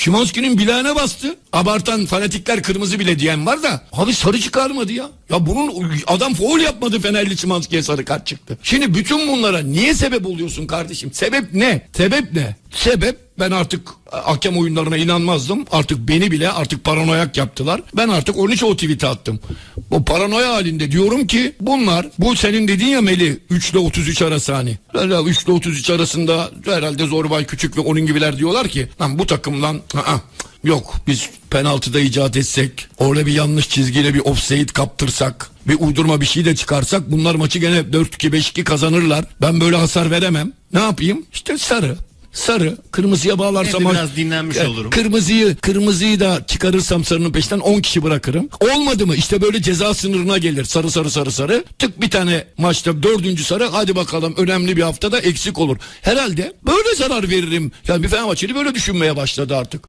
Şimanski'nin bileğine bastı. Abartan fanatikler kırmızı bile diyen var da. Abi sarı çıkarmadı ya. Ya bunun adam foul yapmadı Fenerli Şimanski'ye sarı kart çıktı. Şimdi bütün bunlara niye sebep oluyorsun kardeşim? Sebep ne? Sebep ne? Sebep ben artık hakem oyunlarına inanmazdım. Artık beni bile artık paranoyak yaptılar. Ben artık onun için o tweet'i attım. Bu paranoya halinde diyorum ki bunlar bu senin dediğin ya Meli 3 ile 33 arası hani. Öyle 3 ile 33 arasında herhalde Zorbay Küçük ve onun gibiler diyorlar ki lan bu takımdan aa, yok biz penaltıda icat etsek orada bir yanlış çizgiyle bir offside kaptırsak bir uydurma bir şey de çıkarsak bunlar maçı gene 4-2 5-2 kazanırlar. Ben böyle hasar veremem. Ne yapayım? İşte sarı. Sarı kırmızıya bağlarsam Evde biraz dinlenmiş Evet, olurum. Kırmızıyı kırmızıyı da çıkarırsam sarının peşinden 10 kişi bırakırım. Olmadı mı işte böyle ceza sınırına gelir sarı sarı sarı sarı. Tık bir tane maçta dördüncü sarı hadi bakalım önemli bir haftada eksik olur. Herhalde böyle zarar veririm. Yani bir Fenerbahçeli böyle düşünmeye başladı artık.